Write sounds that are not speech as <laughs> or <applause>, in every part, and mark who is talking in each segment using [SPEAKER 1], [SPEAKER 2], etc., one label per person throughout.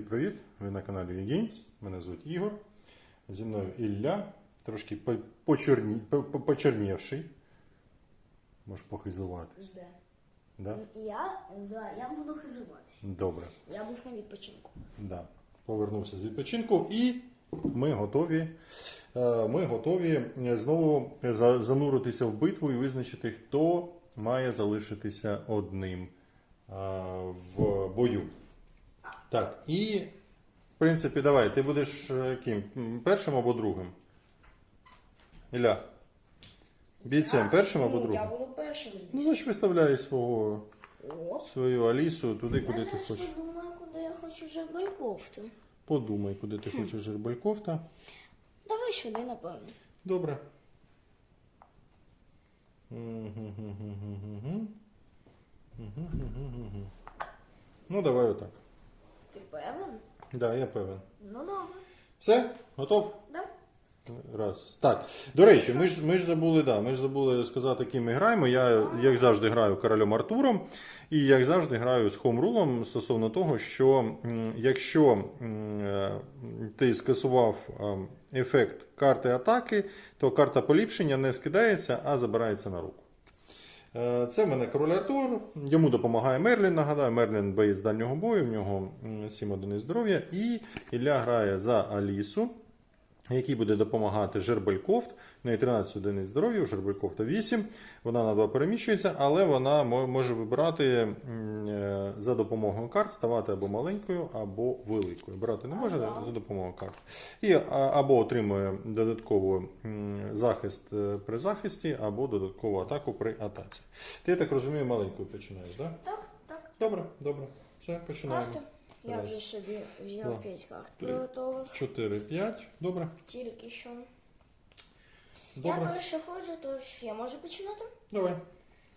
[SPEAKER 1] Привіт-привіт! Ви на каналі Єгінць. Мене звуть Ігор. Зі мною Ілля, трошки по- почорні... по- по- почернівший. Можеш похизуватись.
[SPEAKER 2] Да.
[SPEAKER 1] Да?
[SPEAKER 2] Я, да, я буду хизуватися.
[SPEAKER 1] Добре.
[SPEAKER 2] Я був на відпочинку.
[SPEAKER 1] Да. Повернувся з відпочинку і ми готові, е, ми готові е, знову зануритися в битву і визначити, хто має залишитися одним е, в бою. Так, і в принципі, давай, ти будеш е, ким? Першим або другим? Ілля. Бійцем першим або другим?
[SPEAKER 2] Я буду першим.
[SPEAKER 1] Ну, значить, виставляй свого,
[SPEAKER 2] О,
[SPEAKER 1] свою Алісу туди, куди ти хочеш.
[SPEAKER 2] подумаю, куди я хочу жабелькофту.
[SPEAKER 1] Подумай, куди ти хочеш жербалькофта.
[SPEAKER 2] Давай сюди, напевно.
[SPEAKER 1] Добре. Ну, давай отак.
[SPEAKER 2] Ти певен?
[SPEAKER 1] Да, я певен.
[SPEAKER 2] Ну добре.
[SPEAKER 1] Все? Готов?
[SPEAKER 2] Да?
[SPEAKER 1] Раз. Так. До речі, ми ж, ми ж забули, да, ми ж забули сказати, ким ми граємо. Я, як завжди, граю королем Артуром. І як завжди граю з хомрулом стосовно того, що якщо е, ти скасував е, ефект карти атаки, то карта поліпшення не скидається, а забирається на руку. Е, Це в мене король Артур. Йому допомагає Мерлін. Нагадаю, Мерлін боєць дальнього бою, в нього 7 одиниць здоров'я. І Ілля грає за Алісу, який буде допомагати Жербелькофт. В неї 13 одиниць здоров'я, у Жербелькофта 8. Вона на 2 переміщується, але вона може вибирати е, за допомогою карт, ставати або маленькою, або великою. Брати не може за допомогою карт. І або отримує додатково м, захист е, при захисті, або додаткову атаку при атаці. Ти я так розумію, маленькою починаєш, так?
[SPEAKER 2] Так, так.
[SPEAKER 1] Добре, добре. Все, починаємо.
[SPEAKER 2] Карти. Я вже собі взяв 5 карт.
[SPEAKER 1] три. 4, 5. Добре.
[SPEAKER 2] Тільки що. Я перше ходжу, тож я можу починати.
[SPEAKER 1] Давай.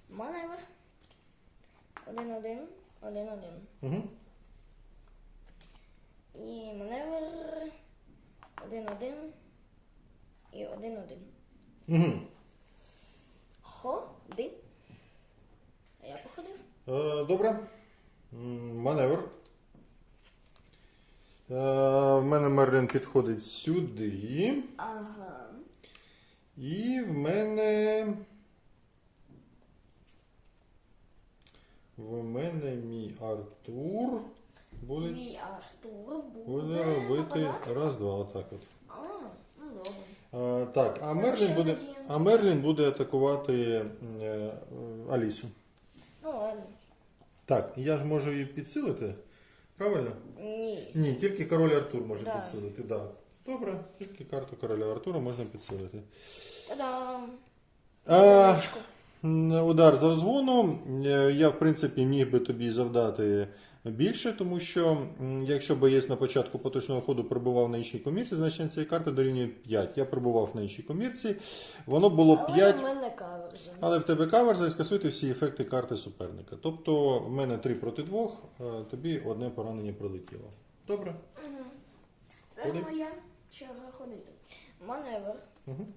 [SPEAKER 2] Маневр. Один-один. Один-один.
[SPEAKER 1] Угу.
[SPEAKER 2] І маневр один-один і один-один.
[SPEAKER 1] Угу.
[SPEAKER 2] Ходи. А я походив.
[SPEAKER 1] Е, добре. М, Маневр. Е, в мене Мерлін підходить сюди.
[SPEAKER 2] Ага.
[SPEAKER 1] І в мене. В мене мій Артур буде,
[SPEAKER 2] Твій Артур буде,
[SPEAKER 1] буде робити
[SPEAKER 2] нападати?
[SPEAKER 1] раз-два. Отак от.
[SPEAKER 2] А, ну добре.
[SPEAKER 1] Е, так, а Мерлін буде, а Мерлін буде атакувати е, Алісу.
[SPEAKER 2] Ну ладно.
[SPEAKER 1] Так, я ж можу її підсилити. Правильно?
[SPEAKER 2] Ні.
[SPEAKER 1] Ні, тільки король Артур може
[SPEAKER 2] Да.
[SPEAKER 1] підсилити. Да. Добре, тільки карту короля Артура можна підсилити.
[SPEAKER 2] Та-дам.
[SPEAKER 1] А, м, удар за розгону. Е, Я, в принципі, міг би тобі завдати більше, тому що якщо боєць на початку поточного ходу прибував на іншій комірці, значення цієї карти дорівнює 5. Я прибував на іншій комірці. Воно було
[SPEAKER 2] Але
[SPEAKER 1] 5.
[SPEAKER 2] в мене каверза.
[SPEAKER 1] Але в тебе каверза і скасуйте всі ефекти карти суперника. Тобто в мене 3 проти 2, тобі одне поранення прилетіло. Добре?
[SPEAKER 2] Тепер
[SPEAKER 1] Ходи.
[SPEAKER 2] моя черга ходити. Маневр.
[SPEAKER 1] Угу.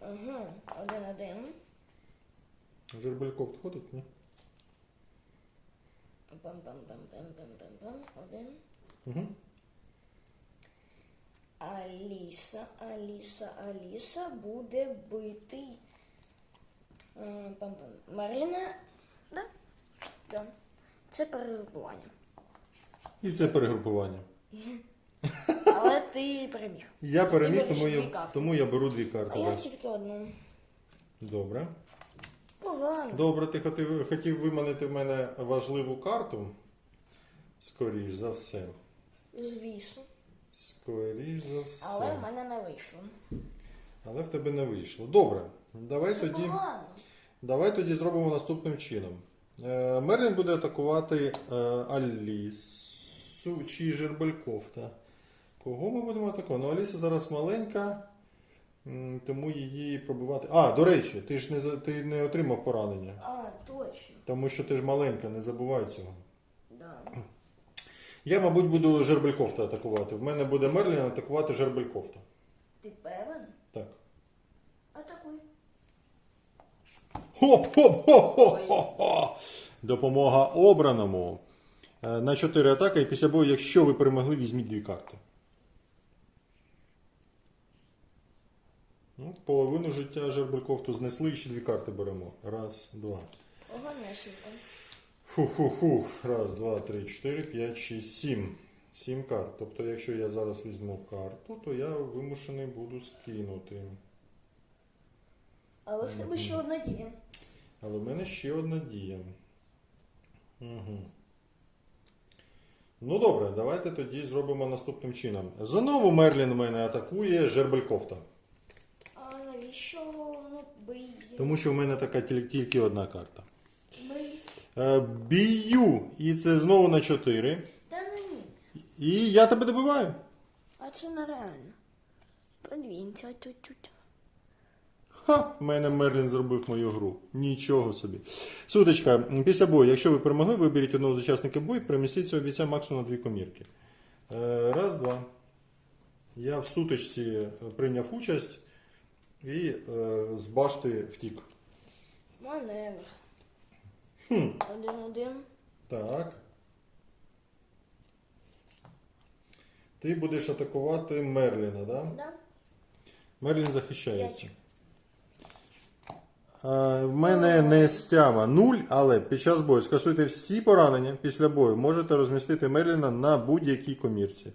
[SPEAKER 2] Угу. Один-один.
[SPEAKER 1] Жербельков ходить, ні?
[SPEAKER 2] Бам-бам-бам-бам-бам-бам-бам. Один.
[SPEAKER 1] Угу.
[SPEAKER 2] Аліса, Аліса, Аліса буде бити е, пам-пам. Мерліна. Да? Да. Це перегрупування.
[SPEAKER 1] І це перегрупування. <laughs>
[SPEAKER 2] Але ти переміг.
[SPEAKER 1] Я переміг,
[SPEAKER 2] береш
[SPEAKER 1] тому
[SPEAKER 2] дві
[SPEAKER 1] я,
[SPEAKER 2] карти.
[SPEAKER 1] тому я беру дві
[SPEAKER 2] А
[SPEAKER 1] карти.
[SPEAKER 2] я
[SPEAKER 1] да.
[SPEAKER 2] тільки одну.
[SPEAKER 1] Добре.
[SPEAKER 2] Погано.
[SPEAKER 1] Добре, ти хотів, хотів виманити в мене важливу карту. Скоріш за все.
[SPEAKER 2] Звісно.
[SPEAKER 1] Скоріш за все.
[SPEAKER 2] Але в мене не вийшло.
[SPEAKER 1] Але в тебе не вийшло. Добре. Давай
[SPEAKER 2] Це
[SPEAKER 1] тоді.
[SPEAKER 2] погано.
[SPEAKER 1] Давай тоді зробимо наступним чином. Е, Мерлін буде атакувати е, Алісу чи Жербелькофта. Кого ми будемо атакувати? Ну, Аліса зараз маленька, тому її пробивати. А, до речі, ти ж не, ти не отримав поранення.
[SPEAKER 2] А, точно.
[SPEAKER 1] Тому що ти ж маленька, не забувай цього.
[SPEAKER 2] Да.
[SPEAKER 1] Я, мабуть, буду Жербелькофта атакувати. В мене буде Мерлін атакувати Жербелькофта.
[SPEAKER 2] Ти певен?
[SPEAKER 1] Так.
[SPEAKER 2] Атакуй.
[SPEAKER 1] Хоп-хоп-хоп-хоп-хоп! Допомога обраному. Е, На 4 атаки, і після бою, якщо ви перемогли, візьміть дві карти. Ну, половину життя Жербельковту знесли і ще дві карти беремо. Раз, два.
[SPEAKER 2] Оганесенько.
[SPEAKER 1] Фу-фу-фу. Раз, два, три, чотири, п'ять, шість, сім. Сім карт. Тобто, якщо я зараз візьму карту, то я вимушений буду скинути.
[SPEAKER 2] Але в тебе ще одна дія.
[SPEAKER 1] Але в мене ще одна дія. Угу. Ну добре, давайте тоді зробимо наступним чином. Знову Мерлін мене атакує Жербелькофта.
[SPEAKER 2] А навіщо ну бий?
[SPEAKER 1] Тому що в мене така тільки одна карта. Е, і це знову на 4.
[SPEAKER 2] Та ну ні.
[SPEAKER 1] І я тебе добиваю.
[SPEAKER 2] А це нереально. Подвінься тут тут.
[SPEAKER 1] Ха, в мене Мерлін зробив мою гру. Нічого собі. Суточка, після бою, якщо ви перемогли, виберіть одного з учасників бою, перемістіть цього бійця максимум на дві комірки. Е, Раз, два. Я в сутичці прийняв участь і е, з башти втік.
[SPEAKER 2] Маневр.
[SPEAKER 1] Хм.
[SPEAKER 2] Один-один.
[SPEAKER 1] Так. Ти будеш атакувати Мерліна, да?
[SPEAKER 2] Да?
[SPEAKER 1] Мерлін захищається. А, в мене не стяма 0, але під час бою скасуйте всі поранення після бою. Можете розмістити Мерліна на будь-якій комірці.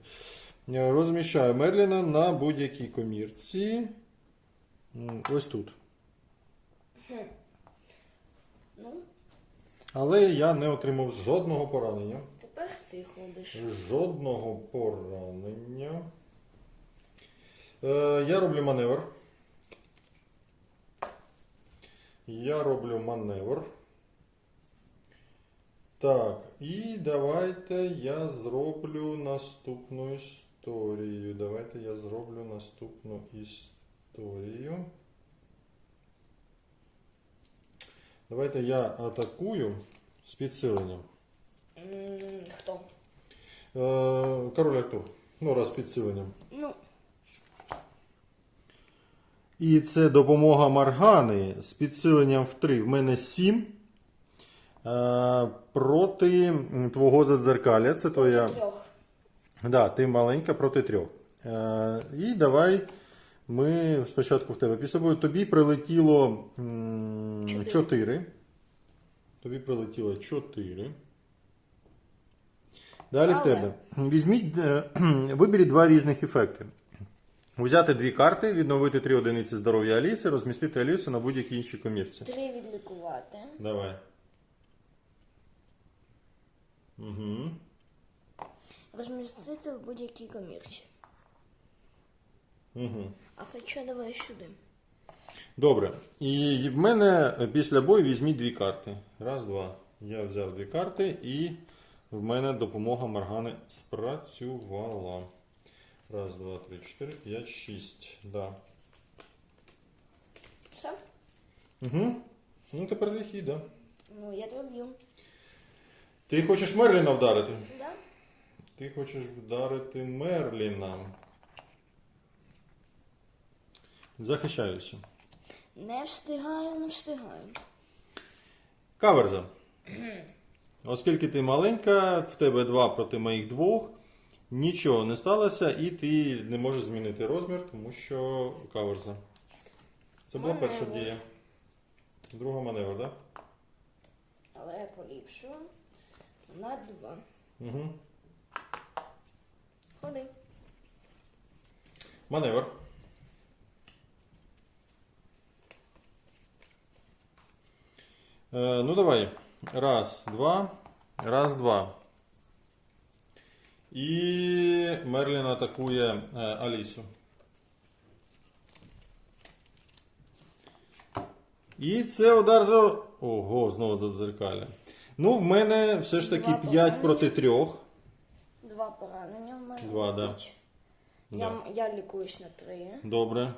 [SPEAKER 1] Я Розміщаю Мерліна на будь-якій комірці. М, Ось тут.
[SPEAKER 2] Ну,
[SPEAKER 1] Але я не отримав жодного поранення.
[SPEAKER 2] тепер ти ходиш.
[SPEAKER 1] Жодного поранення. Е, я роблю маневр. Я роблю маневр. Так, і давайте я зроблю наступну історію. Давайте я зроблю наступну історію. Давайте я атакую з підсиленням.
[SPEAKER 2] Хто?
[SPEAKER 1] Е, Король Артур. Ну, раз з підсиленням.
[SPEAKER 2] Ну,
[SPEAKER 1] І це допомога Маргани з підсиленням в 3. В мене 7. Е, проти твого задзеркаля. Це твоя.
[SPEAKER 2] трьох.
[SPEAKER 1] Да, ти маленька проти трьох. Е, і давай ми спочатку в тебе. Після бою тобі прилетіло 4. Тобі прилетіло 4. Далі в тебе. Візьміть, е, <clears throat> виберіть два різних ефекти. Взяти дві карти, відновити три одиниці здоров'я Аліси, розмістити Алісу на будь-якій іншій комірці.
[SPEAKER 2] Три відлікувати.
[SPEAKER 1] Давай. Угу.
[SPEAKER 2] Розмістити в будь-якій комірці.
[SPEAKER 1] Угу.
[SPEAKER 2] А хоча давай сюди.
[SPEAKER 1] Добре. І в мене після бою візьміть дві карти. Раз, два. Я взяв дві карти і в мене допомога Маргани спрацювала. Раз, два, три, чотири, п'ять, шість. Да.
[SPEAKER 2] Все?
[SPEAKER 1] Угу. Ну тепер твій хід, да.
[SPEAKER 2] Ну, я тебе б'ю.
[SPEAKER 1] Ти хочеш Мерліна вдарити?
[SPEAKER 2] Да?
[SPEAKER 1] Ти хочеш вдарити Мерліна. Захищаюся.
[SPEAKER 2] Не встигаю, не встигаю.
[SPEAKER 1] Каверза. Оскільки ти маленька, в тебе два проти моїх двох, нічого не сталося, і ти не можеш змінити розмір, тому що каверза. Це була перша
[SPEAKER 2] Маневр.
[SPEAKER 1] дія. Друга маневр, так?
[SPEAKER 2] Але я поліпшую. На два.
[SPEAKER 1] Угу.
[SPEAKER 2] Ходи.
[SPEAKER 1] Маневр. Ну давай. Раз, два. Раз, два. І Мерлін атакує е, Алісу. І це удар за. Ого, знову за дзеркаля. Ну, в мене все ж таки 5 проти 3.
[SPEAKER 2] Два поранення в мене.
[SPEAKER 1] Два, да.
[SPEAKER 2] мабуть. Я, я лікуюсь на три.
[SPEAKER 1] Добре.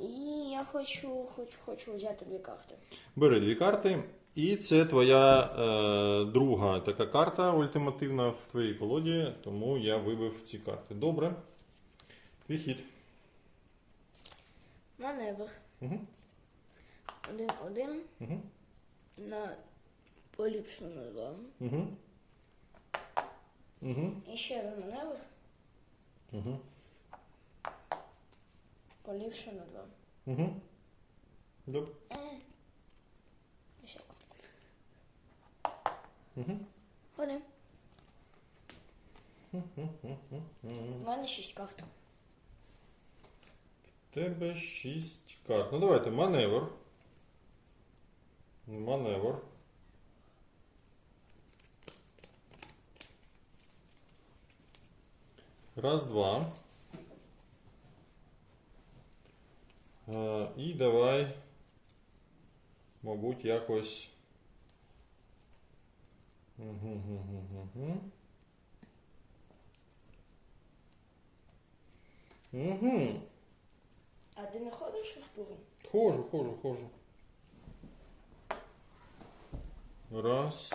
[SPEAKER 2] І я хочу, хочу, хочу взяти дві карти.
[SPEAKER 1] Бери дві карти. І це твоя е, друга така карта ультимативна в твоїй колоді, тому я вибив ці карти. Добре. Твій хід.
[SPEAKER 2] Маневр.
[SPEAKER 1] Угу.
[SPEAKER 2] Один-один.
[SPEAKER 1] Угу.
[SPEAKER 2] На Поліпшено на два.
[SPEAKER 1] Угу. Угу.
[SPEAKER 2] І ще раз маневр.
[SPEAKER 1] Угу.
[SPEAKER 2] Поліпшено на два.
[SPEAKER 1] Угу. Добре.
[SPEAKER 2] Е. Ще.
[SPEAKER 1] Угу.
[SPEAKER 2] Ходи. У мене шість карт.
[SPEAKER 1] В тебе шість карт. Ну давайте маневр. Маневр. Раз, два. Е, І давай, мабуть, якось. Угу.
[SPEAKER 2] А ти не ходиш Артуром?
[SPEAKER 1] Хожу, хожу, хожу. Раз.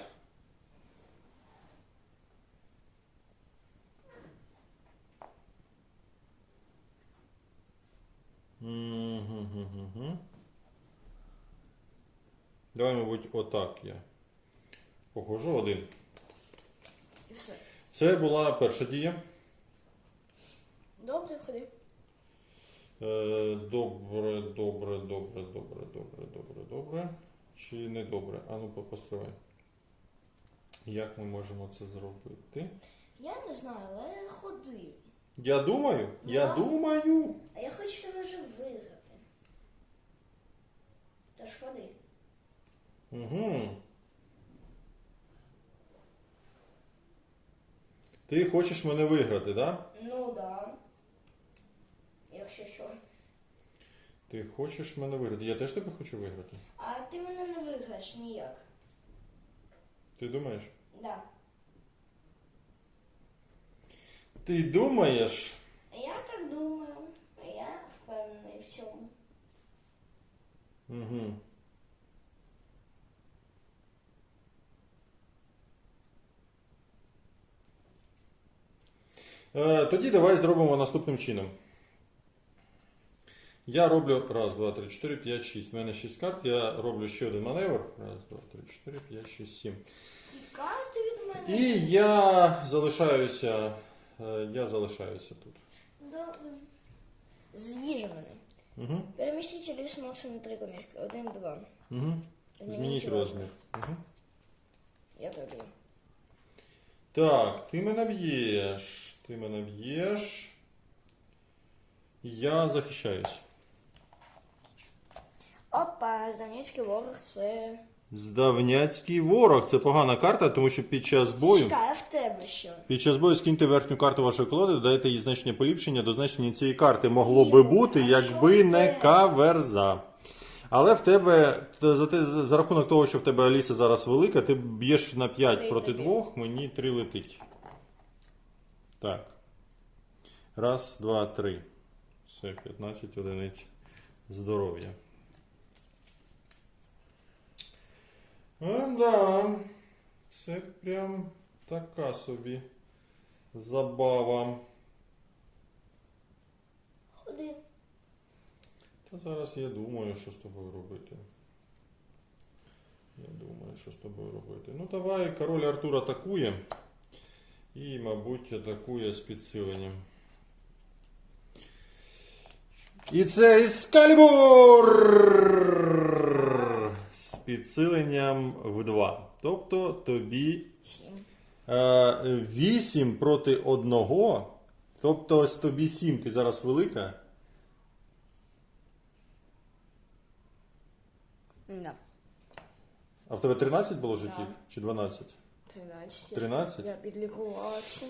[SPEAKER 1] Мгм-гм-гм-гм. Давай, мабуть, отак я. Похожу один.
[SPEAKER 2] І все.
[SPEAKER 1] Це була перша дія.
[SPEAKER 2] Добре, ходи.
[SPEAKER 1] Е, Добре, добре, добре, добре, добре, добре, добре. Чи не добре? А ну постривай. Як ми можемо це зробити?
[SPEAKER 2] Я не знаю, але ходи.
[SPEAKER 1] Я думаю, я думаю.
[SPEAKER 2] А я хочу тебе вже виграти. Тож ходи.
[SPEAKER 1] Угу. Ти хочеш мене виграти, да?
[SPEAKER 2] Ну да. Якщо що.
[SPEAKER 1] Ти хочеш мене виграти. Я теж тебе хочу виграти.
[SPEAKER 2] А ти мене не виграєш ніяк.
[SPEAKER 1] Ти думаєш?
[SPEAKER 2] Да.
[SPEAKER 1] Ти думаєш?
[SPEAKER 2] Я так думаю. Я впевнений в цьому.
[SPEAKER 1] Угу. Е, тоді давай зробимо наступним чином. Я роблю раз, два, три, чотири, п'ять, шість. У мене шість карт. Я роблю ще один маневр. Раз, два, три, чотири, п'ять, шість, сім.
[SPEAKER 2] І карти від мене.
[SPEAKER 1] І я залишаюся. е, Я залишаюся тут.
[SPEAKER 2] Добре. З'їжджа мене.
[SPEAKER 1] Угу.
[SPEAKER 2] Перемістіть ліс максимум три комірки. Один, два.
[SPEAKER 1] Угу. Змініть розмір. Угу.
[SPEAKER 2] Я зроблю.
[SPEAKER 1] Так, ти мене б'єш. Ти мене б'єш. Я захищаюсь.
[SPEAKER 2] Опа, Донецький ворог це.
[SPEAKER 1] Здавняцький ворог. Це погана карта, тому що під час бою.
[SPEAKER 2] Чекай, а в тебе що?
[SPEAKER 1] Під час бою скиньте верхню карту вашої колоди, додайте їй значення поліпшення до значення цієї карти. Могло би бути, якби не каверза. Але в тебе за, те, за рахунок того, що в тебе Аліса зараз велика, ти б'єш на 5
[SPEAKER 2] Три
[SPEAKER 1] проти 2, мені 3 летить. Так. Раз, два, три. Все, 15 одиниць здоров'я. А, да. Це прям така собі забава.
[SPEAKER 2] Ходи.
[SPEAKER 1] Та зараз я думаю, що з тобою робити. Я думаю, що з тобою робити. Ну давай, король Артур атакує. І, мабуть, атакує з підсиленням. І це Іскалібур! Підсиленням в 2. Тобто тобі
[SPEAKER 2] Сім.
[SPEAKER 1] 8 проти 1. Тобто ось тобі 7, ти зараз велика.
[SPEAKER 2] Да.
[SPEAKER 1] А в тебе 13 було життів?
[SPEAKER 2] Так.
[SPEAKER 1] Чи 12?
[SPEAKER 2] Тринадцять.
[SPEAKER 1] 13?
[SPEAKER 2] Я підлікувався.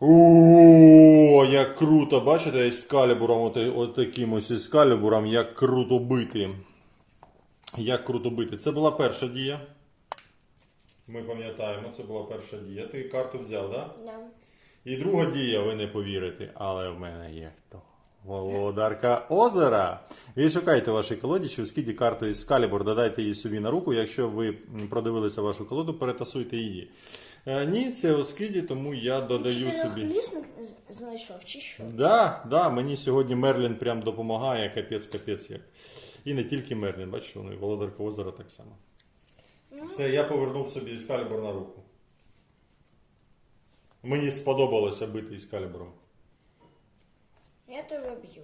[SPEAKER 1] О, як круто! Бачите, ескалібуром, от, от таким ось ескалібуром, як круто бити. Як круто бити. Це була перша дія. Ми пам'ятаємо, це була перша дія. Ти карту взяв, так? Да?
[SPEAKER 2] Да.
[SPEAKER 1] І друга дія, ви не повірите, але в мене є хто. Володарка озера. Відшукайте ваші колоді, чи в скіді карту із Скалібур, додайте її собі на руку. Якщо ви продивилися вашу колоду, перетасуйте її. Е, ні, це у скіді, тому я додаю собі.
[SPEAKER 2] Чотирьохлісник з- знайшов, чи що?
[SPEAKER 1] Да, да, мені сьогодні Мерлін прям допомагає, капець, капець як. І не тільки Мерлін, бачите, ну і Володарка озера так само. Все, я повернув собі іскалібур на руку. Мені сподобалося бити іскалібуром.
[SPEAKER 2] Я тебе б'ю.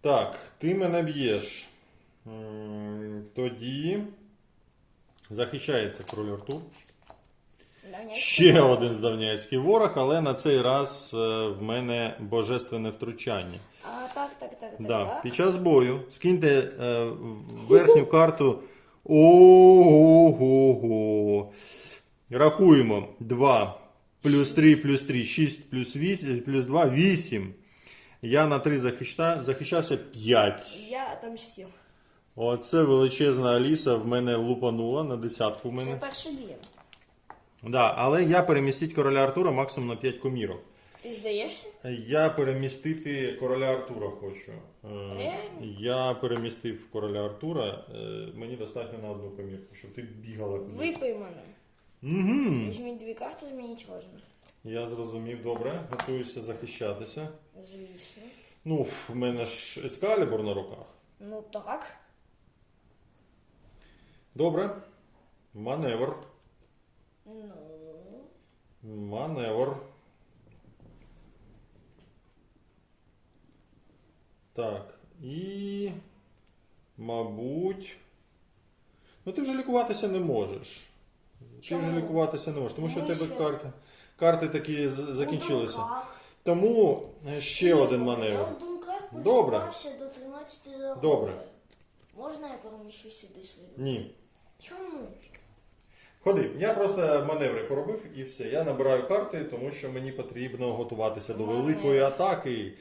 [SPEAKER 1] Так, ти мене б'єш. М, Тоді захищається король Артур.
[SPEAKER 2] Давняй.
[SPEAKER 1] Ще один здавняцький ворог, але на цей раз е, в мене божественне втручання.
[SPEAKER 2] А, так.
[SPEAKER 1] Да.
[SPEAKER 2] так.
[SPEAKER 1] Під час бою скиньте е, верхню карту. Ого-го. Рахуємо. 2 плюс 3 плюс 3, 6 плюс 8, плюс 2, 8. Я на 3 захища, захищався 5.
[SPEAKER 2] Я отомстив.
[SPEAKER 1] Оце величезна Аліса в мене лупанула на десятку в
[SPEAKER 2] Це
[SPEAKER 1] мене.
[SPEAKER 2] перша дія.
[SPEAKER 1] Да, але я перемістить короля Артура максимум на 5 комірок.
[SPEAKER 2] Ти здаєшся?
[SPEAKER 1] Я перемістити короля Артура хочу. Е,
[SPEAKER 2] Реально?
[SPEAKER 1] Я перемістив короля Артура. е, Мені достатньо на одну комірку, щоб ти бігала кудись.
[SPEAKER 2] Випий мене.
[SPEAKER 1] Угу.
[SPEAKER 2] Візьміть дві карти, змініть розмір.
[SPEAKER 1] Я зрозумів, добре. Готуюся захищатися.
[SPEAKER 2] Звісно.
[SPEAKER 1] Ну, в мене ж ескалібур на руках.
[SPEAKER 2] Ну так.
[SPEAKER 1] Добре. Маневр.
[SPEAKER 2] Ну.
[SPEAKER 1] Маневр. Так. І. Мабуть. Ну ти вже лікуватися не можеш. Ти вже лікуватися не можеш, тому що в тебе
[SPEAKER 2] що-
[SPEAKER 1] карти. Карти такі закінчилися. Тому е, ще один маневр.
[SPEAKER 2] В думках
[SPEAKER 1] Добре.
[SPEAKER 2] до 13.
[SPEAKER 1] Добре.
[SPEAKER 2] Можна я переміщу сюди свою?
[SPEAKER 1] Ні.
[SPEAKER 2] Чому?
[SPEAKER 1] Ходи, я просто маневри поробив і все. Я набираю карти, тому що мені потрібно готуватися до великої атаки.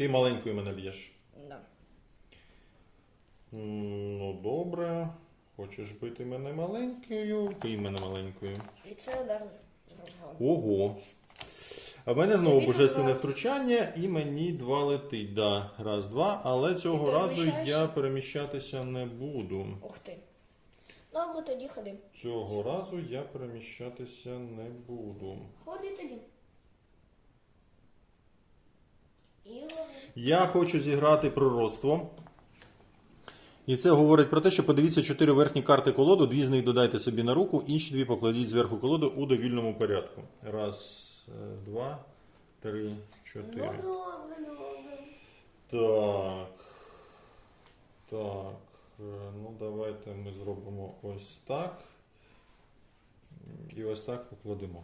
[SPEAKER 1] Ти маленькою мене б'єш.
[SPEAKER 2] Да.
[SPEAKER 1] Ну, добре. Хочеш бити мене маленькою? Бий мене маленькою.
[SPEAKER 2] І це удар.
[SPEAKER 1] Ого. А в мене знову
[SPEAKER 2] Тобі
[SPEAKER 1] божественне
[SPEAKER 2] два.
[SPEAKER 1] втручання, і мені два летить. Да, раз, два. Але цього разу
[SPEAKER 2] переміщаєшся?
[SPEAKER 1] я переміщатися не буду.
[SPEAKER 2] Ух ти. Добре, тоді ходи.
[SPEAKER 1] Цього разу я переміщатися не буду.
[SPEAKER 2] Ходи тоді. І лови.
[SPEAKER 1] Я хочу зіграти пророцтво. І це говорить про те, що подивіться чотири верхні карти колоду, дві з них додайте собі на руку, інші дві покладіть зверху колоду у довільному порядку. Раз, е, два, три, чотири. Так. Так. е, Ну, давайте ми зробимо ось так. І ось так покладемо.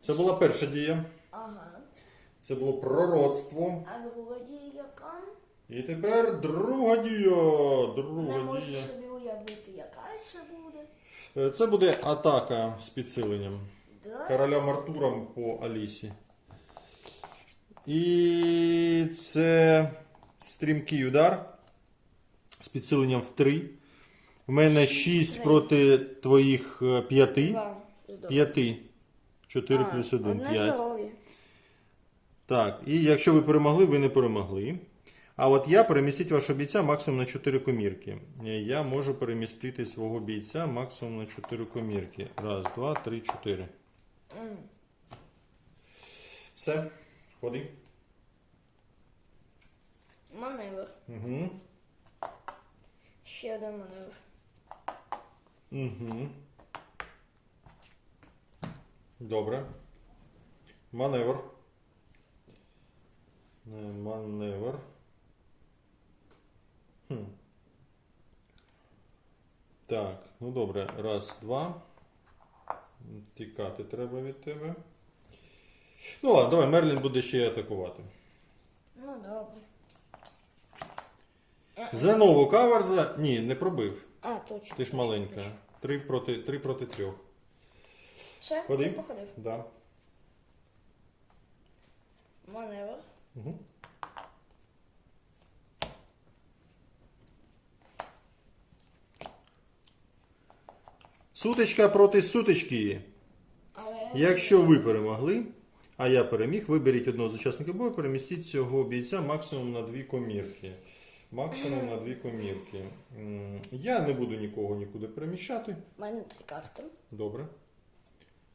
[SPEAKER 1] Це була перша дія.
[SPEAKER 2] Ага.
[SPEAKER 1] Це було пророцтво.
[SPEAKER 2] А друга дія яка?
[SPEAKER 1] І тепер друга дія.
[SPEAKER 2] Не
[SPEAKER 1] Друга
[SPEAKER 2] можу
[SPEAKER 1] дія.
[SPEAKER 2] собі уявити, яка це буде.
[SPEAKER 1] Е, Це буде атака з підсиленням.
[SPEAKER 2] Да?
[SPEAKER 1] Королем Артуром по Алісі. І це стрімкий удар з підсиленням в 3. У мене 6 проти твоїх 5.
[SPEAKER 2] Два. Здорово.
[SPEAKER 1] 5. 4
[SPEAKER 2] А,
[SPEAKER 1] плюс 1,
[SPEAKER 2] одне
[SPEAKER 1] 5.
[SPEAKER 2] здоров'я.
[SPEAKER 1] Так, і якщо ви перемогли, ви не перемогли. А от я перемістити вашого бійця максимум на 4 комірки. Е, Я можу перемістити свого бійця максимум на 4 комірки. Раз, два, три, чотири. Все, ходи.
[SPEAKER 2] Маневр.
[SPEAKER 1] Угу.
[SPEAKER 2] Ще один маневр.
[SPEAKER 1] Угу. Добре. Маневр. Маневр. Хм. Так, ну добре. Раз, два. Тікати треба від тебе. Ну ладно, давай, Мерлін буде ще й атакувати.
[SPEAKER 2] Ну добре.
[SPEAKER 1] Знову каверза. Ні, не пробив.
[SPEAKER 2] А, точно.
[SPEAKER 1] Ти ж
[SPEAKER 2] точно,
[SPEAKER 1] маленька.
[SPEAKER 2] точно.
[SPEAKER 1] Три проти, три проти трьох.
[SPEAKER 2] Все,
[SPEAKER 1] Ходи.
[SPEAKER 2] походив.
[SPEAKER 1] Да.
[SPEAKER 2] Маневр.
[SPEAKER 1] Угу. Сутичка проти сутички. Якщо ви перемогли, а я переміг, виберіть одного з учасників бою, перемістіть цього бійця максимум на дві комірки. Максимум на дві комірки. М, Я не буду нікого нікуди переміщати.
[SPEAKER 2] в мене три карти.
[SPEAKER 1] Добре.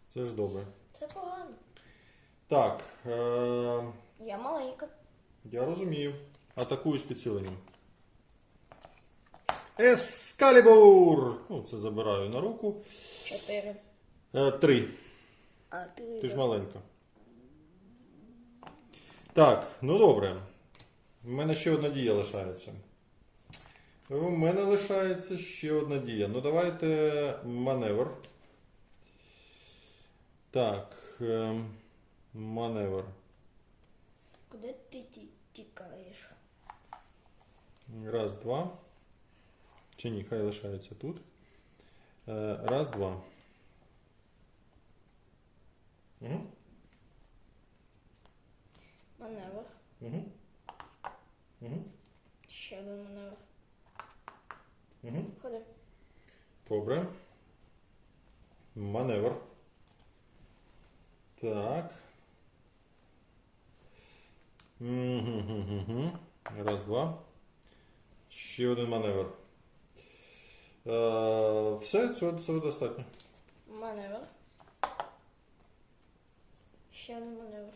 [SPEAKER 1] Це ж добре.
[SPEAKER 2] Це погано.
[SPEAKER 1] Так, е-
[SPEAKER 2] Я маленька.
[SPEAKER 1] я розумію. Атакую з підсиленням. Ескалібур! Ну, це забираю на руку.
[SPEAKER 2] Чотири.
[SPEAKER 1] Е, Три.
[SPEAKER 2] А ти.
[SPEAKER 1] Ти ж маленька. Так, ну добре. У мене ще одна дія лишається. У мене лишається ще одна дія. Ну давайте маневр. Так. ем, Маневр.
[SPEAKER 2] Куди ти ті- тікаєш?
[SPEAKER 1] Раз, два. Чи ні, хай лишається тут. Е, Раз, два. Угу.
[SPEAKER 2] Маневр.
[SPEAKER 1] Угу. Угу.
[SPEAKER 2] Ще один маневр.
[SPEAKER 1] Угу.
[SPEAKER 2] Ходи.
[SPEAKER 1] Добре. Маневр. Так. Раз, два. Ще один маневр. Е, все, цього, цього достатньо.
[SPEAKER 2] Маневр. Ще один маневр.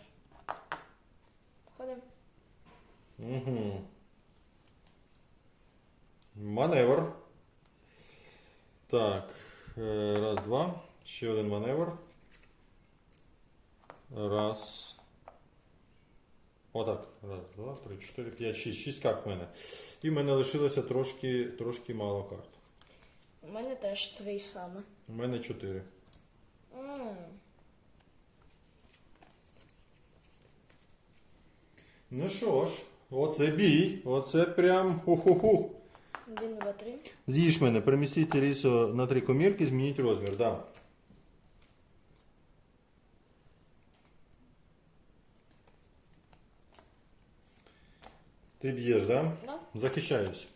[SPEAKER 2] Ходи.
[SPEAKER 1] Угу. Маневр. Так. е, Раз, два. Ще один маневр. Раз. Отак. Раз, два, три, чотири, п'ять, шість. Шість карт в мене. І в мене лишилося трошки, трошки мало карт.
[SPEAKER 2] У мене теж три саме.
[SPEAKER 1] У мене чотири.
[SPEAKER 2] М,
[SPEAKER 1] Ну що ж, оце бій. Оце прям ху-ху-ху.
[SPEAKER 2] Один, два, три.
[SPEAKER 1] З'їж мене, перемістіть рису на три комірки, змініть розмір, да. Ти б'єш, да?
[SPEAKER 2] Да.
[SPEAKER 1] Захищаюсь.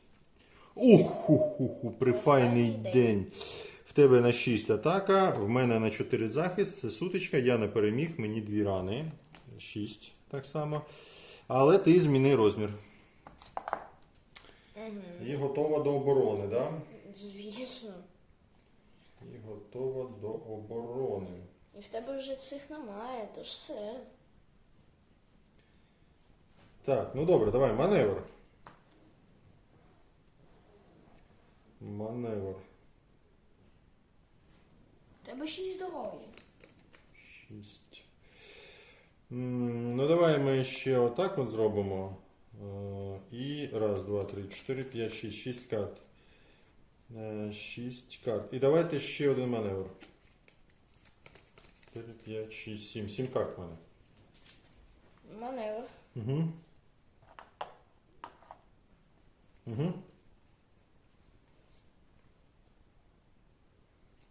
[SPEAKER 1] Ух, ху, ху, ху, прифайний
[SPEAKER 2] Прифайний
[SPEAKER 1] день. В тебе на 6 атака, в мене на 4 захист. Це сутичка, я не переміг, мені дві рани. 6 так само. Але ти зміни розмір. І готова до оборони, так? Да?
[SPEAKER 2] Звісно.
[SPEAKER 1] І готова до оборони.
[SPEAKER 2] І в тебе вже цих немає, то ж все.
[SPEAKER 1] Так, ну добре, давай, маневр. Маневр.
[SPEAKER 2] Тебе шість здоров'я.
[SPEAKER 1] Шість. М, Ну давай ми ще отак от зробимо. Е, І раз, два, три, чотири, п'ять, шість. Шість карт. Е, Шість карт. І давайте ще один маневр. Чотири, п'ять, шість, сім. Сім карт в мене.
[SPEAKER 2] Маневр.
[SPEAKER 1] Угу. Угу.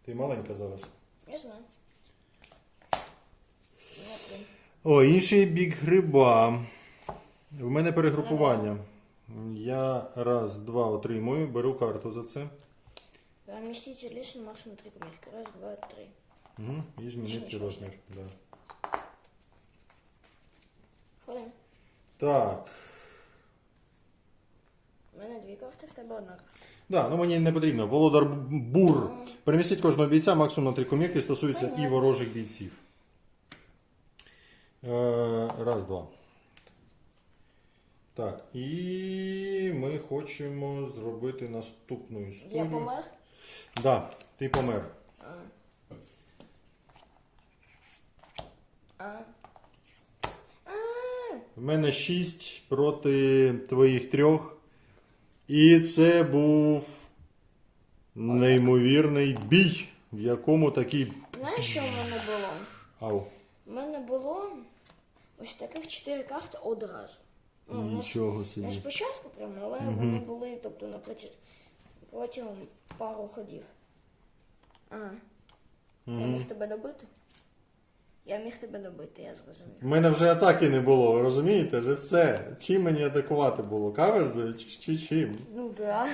[SPEAKER 1] Ти маленька зараз.
[SPEAKER 2] Я знаю. Ну.
[SPEAKER 1] О, інший бік гриба. В мене перегрупування. Я раз, два отримую, беру карту за це.
[SPEAKER 2] Перемістіть лісу максимум три комірки. Раз, два, три.
[SPEAKER 1] Угу. І змінити розмір. Да. Так.
[SPEAKER 2] У мене дві карти, в тебе одна карта.
[SPEAKER 1] Да, ну мені не потрібно. Володар Бур. Перемістіть кожного бійця максимум на три комірки, стосується і ворожих бійців. Е, раз, два. Так, і ми хочемо зробити наступну історію.
[SPEAKER 2] Я помер?
[SPEAKER 1] Да, ти помер.
[SPEAKER 2] А. А.
[SPEAKER 1] В мене шість проти твоїх трьох. І це був неймовірний бій, в якому такий.
[SPEAKER 2] Знаєш, що в мене було?
[SPEAKER 1] Ау.
[SPEAKER 2] У мене було ось таких чотири карти одразу. Ну, не с- Не
[SPEAKER 1] собі.
[SPEAKER 2] спочатку прямо, але вони були, тобто на протягом пару ходів. А. Я міг тебе добити? Я міг тебе добити, я зрозумів.
[SPEAKER 1] У мене вже атаки не було, ви розумієте? Вже все. Чим мені атакувати було? Каверзою чи, чи чим?
[SPEAKER 2] Ну да.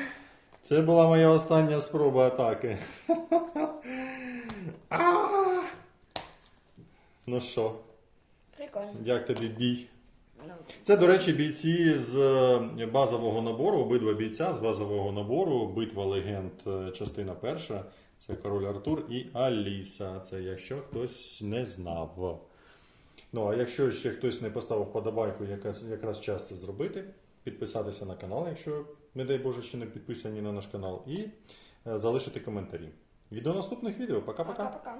[SPEAKER 1] Це була моя остання спроба атаки. Ну що,
[SPEAKER 2] Прикольно.
[SPEAKER 1] як тобі бій?
[SPEAKER 2] Ну,
[SPEAKER 1] Це, до речі, бійці з е, базового набору, обидва бійця з базового набору, битва легенд, е, частина перша. Це король Артур і Аліса. Це якщо хтось не знав. Ну, а якщо ще хтось не поставив подобайку, якраз, час це зробити. підписатися на канал, якщо, не дай Боже, ще не підписані на наш канал, і е, залишити коментарі. І до наступних відео.
[SPEAKER 2] Пока-пока.